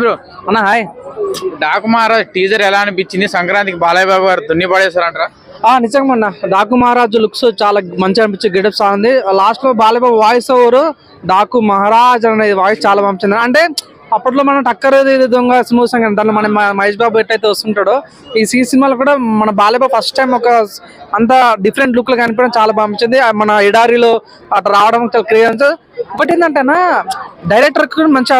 Bro? అన్న hi. Daaku Maharaj teaser ఎలా అనిపించింది? సంక్రాంతికి బాలయ్య బాబు గారు దున్ని ఆ నిజంగా అన్న డాకు మహారాజు లుక్స్ చాలా మంచిగా అనిపించి గెటప్ సాగుంది లాస్ట్లో బాలబాబు వాయిస్ ఓవర్ డాకు మహారాజ్ అనే వాయిస్ చాలా పంపించింది అంటే అప్పట్లో మనం టక్కర్ దొంగ స్మూత్ సంగతి దాంట్లో మన మహేష్ బాబు ఎట్లయితే వస్తుంటాడో ఈ సీ సినిమాలో కూడా మన బాలబాబు ఫస్ట్ టైం ఒక అంత డిఫరెంట్ లుక్లో కనిపించడం చాలా పంపించింది. ఆ మన ఎడారిలో అట్లా రావడం క్రియేట్ ఒకటి ఏంటంటే డైరెక్టర్ కూడా మంచి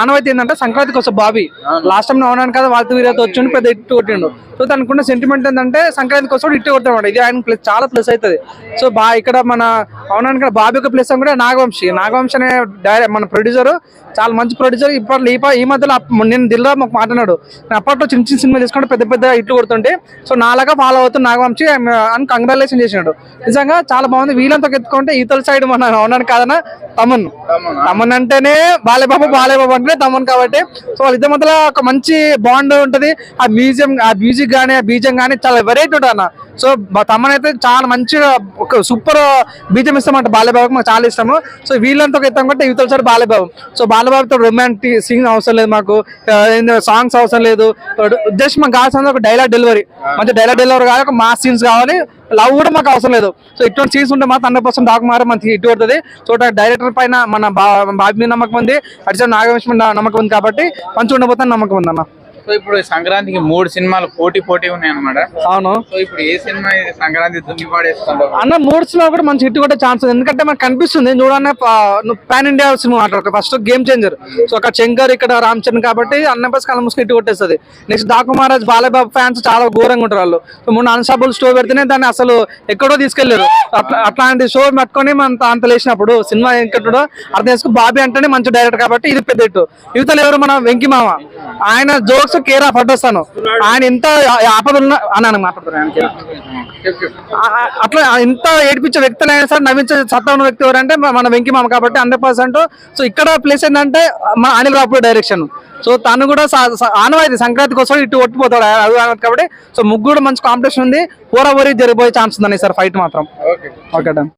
ఆనవాయితీ ఏంటంటే సంక్రాంతికి వస్తే బాబీ. లాస్ట్ టైం అవునాను కదా వాళ్ళతో వీరితో వచ్చిండు పెద్ద ఇట్టు కొట్టిండు. సో తనకున్న సెంటిమెంట్ ఏంటంటే సంక్రాంతికి వస్తాడు ఇట్టు కొడతాడు ఇది ఆయన ప్లస్ చాలా ప్లస్ అవుతుంది. సో బా ఇక్కడ మన అవునాను కదా బాబీ యొక్క ప్లస్ కూడా నాగవంశి. నాగవంశి అనే డైరె మన ప్రొడ్యూసర్ చాలా మంచి ప్రొడ్యూసర్ ఇప్పట్లో ఈ ఈ మధ్యలో నేను దిల్రా మాకు మాట్లాడాడు నేను అప్పట్లో చిన్న చిన్న సినిమా తీసుకుంటే పెద్ద పెద్ద ఇట్లు కొడుతుంటే సో నాలాగా ఫాలో అవుతున్న నాగవంశి అని కంగ్రాచులేషన్ చేసినాడు. నిజంగా చాలా బాగుంది. వీళ్ళంతా ఎత్తుకుంటే ఈతల సైడ్ మన అవునాను కాదన్న తమన్. తమన్ అంటేనే బాలేబాబు బాలేబాబు అంటేనే తమన్ కాబట్టి. సో వాళ్ళిద్దరి మధ్యలో ఒక మంచి బాండ్ ఉంటుంది. ఆ మ్యూజియం ఆ మ్యూజిక్ కానీ ఆ బీజం కానీ చాలా వెరైటీ ఉంటుంది అన్న. సో మా తమ్మన్ అయితే చాలా మంచిగా ఒక సూపర్ బీజం ఇస్తామంట బాలేబాబుకి మాకు చాలా ఇష్టము. సో వీళ్ళంతా ఒక ఎత్తాం కంటే యువతల సార్ బాలేబాబు సో బాలబాబుతో రొమాంటిక్ సీన్ అవసరం లేదు మాకు. సాంగ్స్ అవసరం లేదు. జస్ట్ మాకు కావాల్సిన ఒక డైలాగ్ డెలివరీ మంచి డైలాగ్ డెలివరీ కావాలి ఒక మాస్ సీన్స్ కావాలి. లవ్ కూడా మాకు అవసరం లేదు. సో ఇటువంటి సీన్స్ ఉంటే మాత్రం హండ్రెడ్ పర్సెంట్ మారే మనకి ఇటు పడుతుంది సో డైరెక్టర్ పైన మన బా- బాబీ మీద నమ్మకం ఉంది. అడిచిన నాగవేశ్వర నమ్మకం ఉంది కాబట్టి మంచిగా ఉండబోతుంది నమ్మకం ఉంది అన్న సో ఇప్పుడు సంక్రాంతికి మూడు సినిమాలు పోటీ పోటీ ఉన్నాయి అనమాట అవును. సో ఇప్పుడు ఏ సినిమా సంక్రాంతి దున్ని పడేస్తుందో? అన్న మూడు సినిమా కూడా మంచి హిట్ కొట్టే ఛాన్స్ ఉంది. ఎందుకంటే మనకు కనిపిస్తుంది చూడన్న పాన్ ఇండియా సినిమా అంటారు ఫస్ట్ గేమ్ చేంజర్. సో అక్కడ శంకర్ ఇక్కడ రామ్ చరణ్ కాబట్టి అన్న బస్ కళ్ళ మూసుకు హిట్ కొట్టేస్తుంది. నెక్స్ట్ డాకు మహారాజ్ బాలబాబు ఫ్యాన్స్ చాలా ఘోరంగా ఉంటారు వాళ్ళు. సో మొన్న అన్స్టాబుల్ స్టో పెడితేనే దాన్ని అసలు ఎక్కడో తీసుకెళ్ళారు. అట్లా అట్లాంటి షో పట్టుకొని మన అంత లేచినప్పుడు సినిమా ఎక్కడో అర్థం చేసుకుని బాబీ అంటేనే మంచి డైరెక్టర్ కాబట్టి ఇది పెద్ద హిట్. యువతలు ఎవరు మన వెంకి మామ? ఆయన జోక్స్ కేరా పట్టొస్తాను ఆయన ఎంత ఆపదలు అన్నాను మాట్లాడుతున్నాను ఆయనకి. చెప్పు చెప్పు. ఆ- ఆ- అట్లా ఇంత ఏడిపించే వ్యక్తులు అయినా సరే నవ్వించే సత్తా ఉన్న వ్యక్తి ఎవరంటే మన- వెంకి మామ కాబట్టి హండ్రెడ్ పర్సెంట్. సో ఇక్కడ ప్లేస్ ఏంటంటే మన అనిల్ రాపుడు డైరెక్షన్ సో తను కూడా ఆనవాయితీ సంక్రాంతికి వస్తాడు ఇటు ఒట్టిపోతాడు అది కాబట్టి. సో ముగ్గురు మంచి కాంపిటీషన్ ఉంది. ఓరి జరిగిపోయే ఛాన్స్ ఉందని సార్ ఫైట్ మాత్రం. Okay okay done